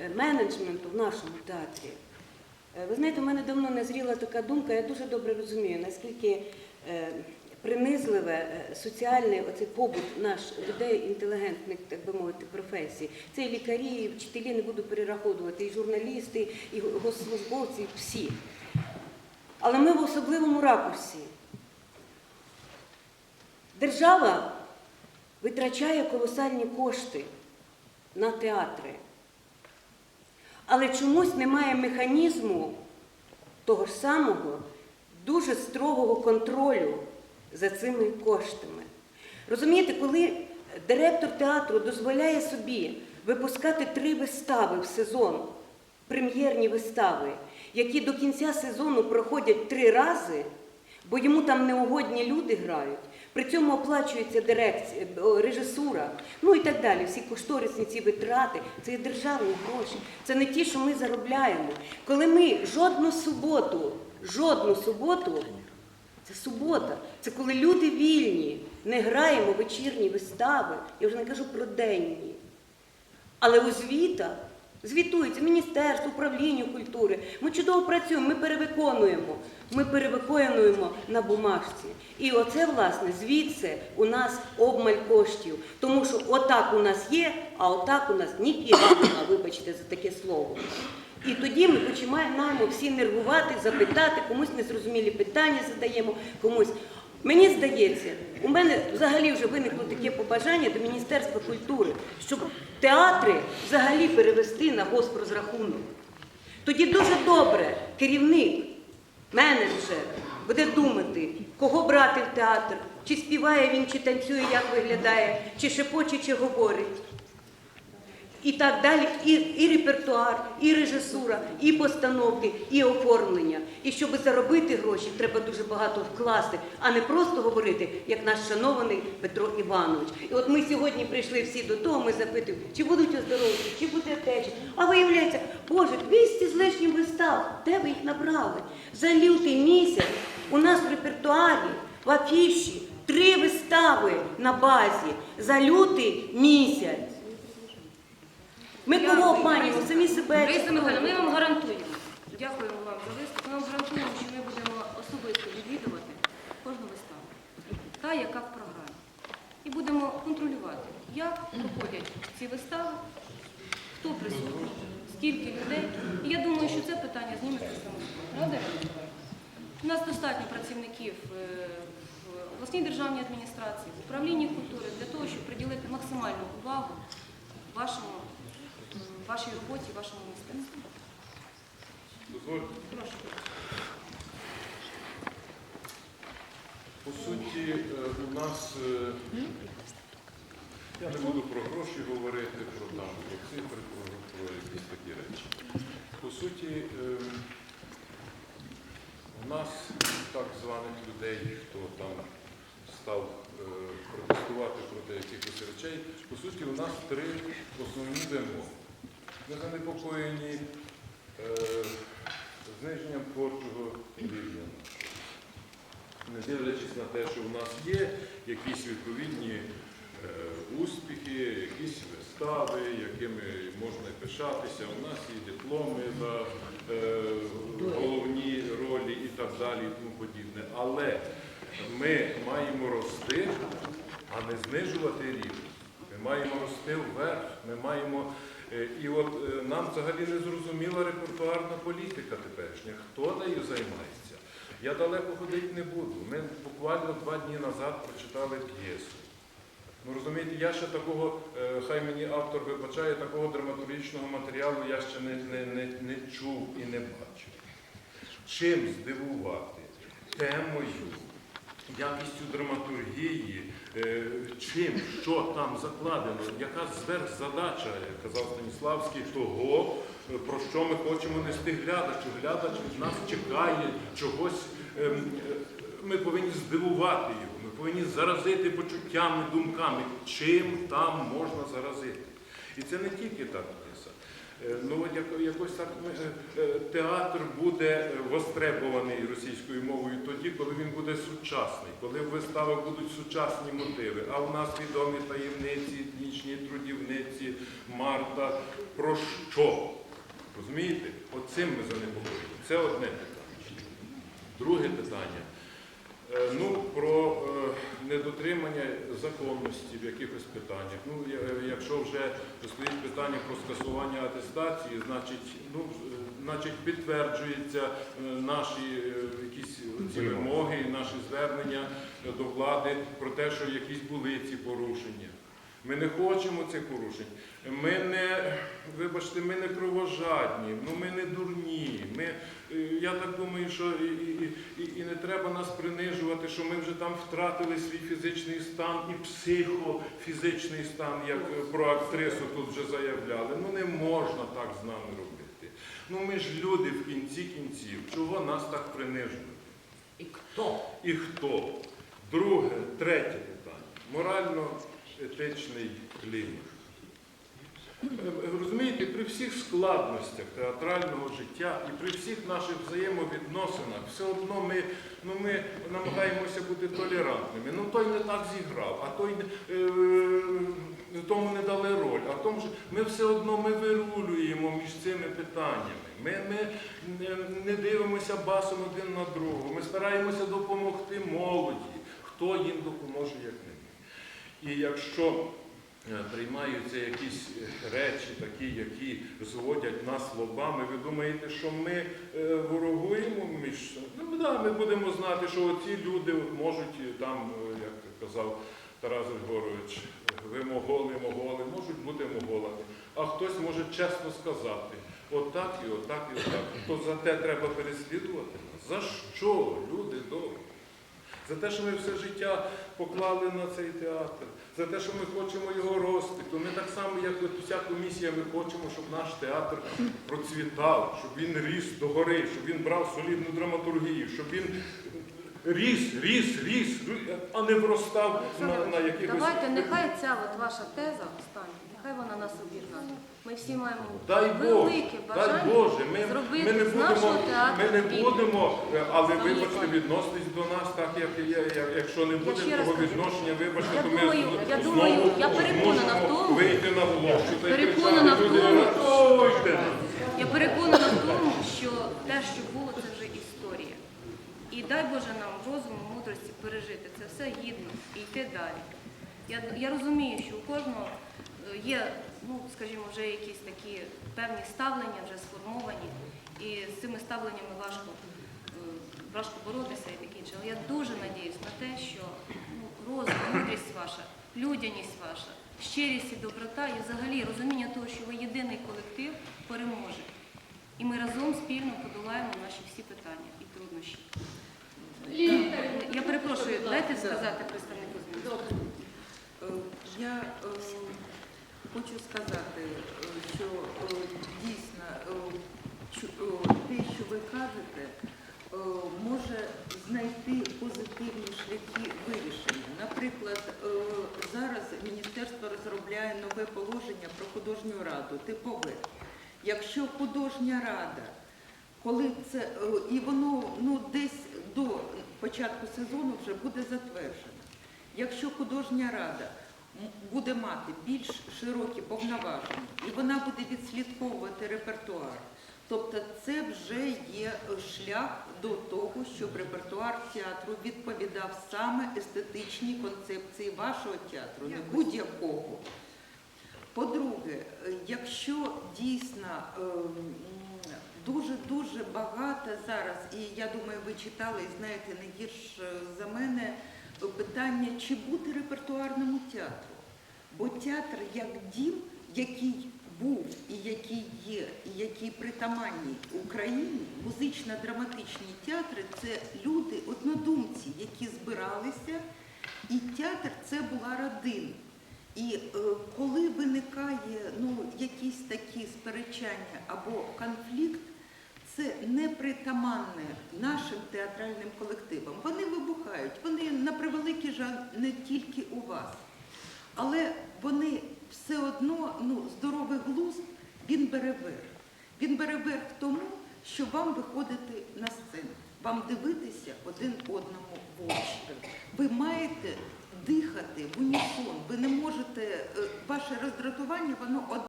е, менеджменту в нашому театрі. Е, Ви знаєте, у мене давно назріла така думка, я дуже добре розумію, наскільки е, принизливе соціальний оцей побут наш людей інтелігентних, так би мовити, професій. Це і лікарі, і вчителі не буду перераховувати, і журналісти, і госслужбовці, всі. Але ми в особливому ракурсі. Держава витрачає колосальні кошти на театри. Але чомусь немає механізму того ж самого дуже строгого контролю за цими коштами. Розумієте, коли директор театру дозволяє собі випускати три вистави в сезон, прем'єрні вистави, які до кінця сезону проходять три рази, бо йому там неугодні люди грають. При цьому оплачується дирекція, режисура, ну і так далі. Всі кошторисні ці витрати, це є державні гроші. Це не ті, що ми заробляємо. Коли ми жодну суботу, жодну суботу, це субота, це коли люди вільні, не граємо вечірні вистави. Я вже не кажу про денні. Але у звітах звітується Міністерство, управління культури. Ми чудово працюємо, ми перевиконуємо. Ми перевиконуємо на бумажці. І оце, власне, звідси у нас обмаль коштів. Тому що отак у нас є, а отак у нас нема, вибачте за таке слово. І тоді ми починаємо всі нервувати, запитати, комусь незрозумілі питання задаємо, комусь. Мені здається, у мене взагалі вже виникло таке побажання до Міністерства культури, щоб театри взагалі перевести на госпрозрахунок. Тоді дуже добре керівник, менеджер буде думати, кого брати в театр, чи співає він, чи танцює, як виглядає, чи шепоче, чи говорить. І так далі, і, і репертуар, і режисура, і постановки, і оформлення. І щоб заробити гроші, треба дуже багато вкласти, а не просто говорити, як наш шанований Петро Іванович. І от ми сьогодні прийшли всі до того, ми запитуємо, чи будуть оздоровчі, чи буде течі. А виявляється, Боже, 200 з лишнім вистав, де ви їх набрали? За лютий місяць у нас в репертуарі, в афіші, три вистави на базі за лютий місяць. Ми кого обманюємо? Самі себе. Лариса Михайловна, ми вам гарантуємо. Дякуємо вам за виступ. Ми вам гарантуємо, що ми будемо особисто відвідувати кожну виставу, та яка в програмі. І будемо контролювати, як проходять ці вистави, хто присутній, скільки людей. І я думаю, що це питання зніметься самостійно. Правда? У нас достатньо працівників е, в обласній державній адміністрації, в управлінні культури для того, щоб приділити максимальну увагу вашому, вашій роботі, вашому мистецтву. Дозвольте. Прошу. По суті, е, у нас е, я не буду про гроші говорити, про там про цифри, про, про якісь такі речі. По суті, е, у нас так званих людей, хто там став е, протестувати проти якихось речей, по суті, у нас три основні вимоги. Ми занепокоєні е, зниженням творчого рівня. Не дивлячись на те, що в нас є якісь відповідні е, успіхи, якісь вистави, якими можна пишатися. У нас є дипломи за е, головні ролі і так далі, і тому подібне. Але ми маємо рости, а не знижувати рівень. Ми маємо рости вверх, ми маємо. Е, І от е, нам взагалі не зрозуміла репертуарна політика теперішня. Хто нею займається? Я далеко ходити не буду. Ми буквально два дні назад прочитали п'єсу. Ну розумієте, я ще такого, е, хай мені автор вибачає, такого драматургічного матеріалу я ще не, не, не, не чув і не бачив. Чим здивувати темою, якістю драматургії, е, чим, що там закладено, яка зверхзадача, казав Станіславський, того, е, про що ми хочемо нести глядачу. Глядач від нас чекає чогось. ем, е, Ми повинні здивувати його, ми повинні заразити почуттями, думками, чим там можна заразити. І це не тільки та п'єса. Е, Ну, якось так е, е, театр буде востребований російською мовою тоді, коли він буде сучасний, коли в виставах будуть сучасні мотиви. А у нас відомі таємниці, етнічні трудівниці, Марта. Про що? Розумієте? Оцим ми занепокоєні. Це одне питання. Друге питання. Е, Ну, про е, недотримання законності в якихось питаннях. Ну, якщо вже стоїть питання про скасування атестації, значить, ну, е, значить підтверджуються е, наші е, якісь ці вимоги, наші звернення е, до влади про те, що якісь були ці порушення. Ми не хочемо цих порушень. Ми не, вибачте, ми не кровожадні, ну ми не дурні. Ми, е, я так думаю, що і, і, і, і не треба нас принижувати, що ми вже там втратили свій фізичний стан і психофізичний стан, як про актрису тут вже заявляли. Ну не можна так з нами робити. Ну ми ж люди в кінці кінців. Чого нас так принижувати? І хто? І хто? Друге, третє питання. Морально-етичний клімат. Е, е, Розумієте, при всіх складностях театрального життя і при всіх наших взаємовідносинах все одно ми, ну, ми намагаємося бути толерантними. Ну той не так зіграв, а той не- е, тому не дали роль. А тому, що ми все одно ми вирулюємо між цими питаннями. Ми, ми не, дивимося басом один на другого. Ми стараємося допомогти молоді. Хто їм допоможе, як не. І якщо е, приймаються якісь е, речі, такі, які зводять нас лобами, ви думаєте, що ми е, ворогуємо між? Ну, да, ми будемо знати, що ці люди можуть там, як казав Тарас Григорович, ви моголи, моголи, можуть бути моголами. А хтось може чесно сказати, отак і отак і отак. То за те треба переслідувати. За що, люди добрі? За те, що ми все життя поклали на цей театр, за те, що ми хочемо його розквіту. Ми так само, як уся комісія, ми хочемо, щоб наш театр процвітав, щоб він ріс догори, щоб він брав солідну драматургію, щоб він ріс, ріс, ріс, а не вростав на, на якихось. Давайте, нехай ця от ваша теза остання, нехай вона нас об'єднає. Ми всі маємо Дай Боже, велике дай бажання Боже, ми, зробити ми не з нашого будемо, театру ми не будемо, але вибачте, пані. відноситись до нас так, як є. Я- Якщо не буде ще раз того кажу, відношення, вибачте, я то ми думаю- з- я знову думаю, я переконана в тому- вийти на площу та й переконана кричати, в люди, тому, рятуйте нас. Я переконана в тому, що те, що було, це вже історія. І дай Боже нам розуму, мудрості пережити це все гідно і йти далі. Я, я розумію, що у кожного е, є, ну, скажімо, вже якісь такі певні ставлення, вже сформовані, і з цими ставленнями важко, е, важко боротися і таке інше. Але я дуже надіюсь на те, що ну, розум, мудрість ваша, людяність ваша, щирість і доброта, і взагалі розуміння того, що ви єдиний колектив, переможе. І ми разом спільно подолаємо наші всі питання і труднощі. Я перепрошую, дайте сказати представнику ЗМІ. Е, Я е, хочу сказати, що е, дійсно те, що ви кажете, може знайти позитивні шляхи вирішення. Наприклад, зараз міністерство розробляє нове положення про художню раду, типове. Якщо художня рада коли це і воно ну десь до початку сезону вже буде затверджено. Якщо художня рада буде мати більш широкі повноваження і вона буде відслідковувати репертуар, тобто це вже є шлях до того, щоб репертуар театру відповідав саме естетичній концепції вашого театру, не будь-якого. По-друге, е, якщо дійсно е, м, дуже-дуже багато зараз, і я думаю, ви читали і знаєте не гірш е, за мене питання, чи бути репертуарному театру. Бо театр як дім, який був і який є, і який притаманний Україні, музично-драматичні театри це люди, однодумці, які збиралися, і театр це була родина. І е, коли виникає ну, якісь такі сперечання або конфлікт, це непритаманне нашим театральним колективам. Вони вибухають, вони на превеликий жаль не тільки у вас, але вони все одно ну, здоровий глузд він бере верх. Він бере верх тому, що вам виходити на сцену, вам дивитися один одному в очі. Ви маєте дихати в унісон. Ви не можете, е, ваше роздратування, воно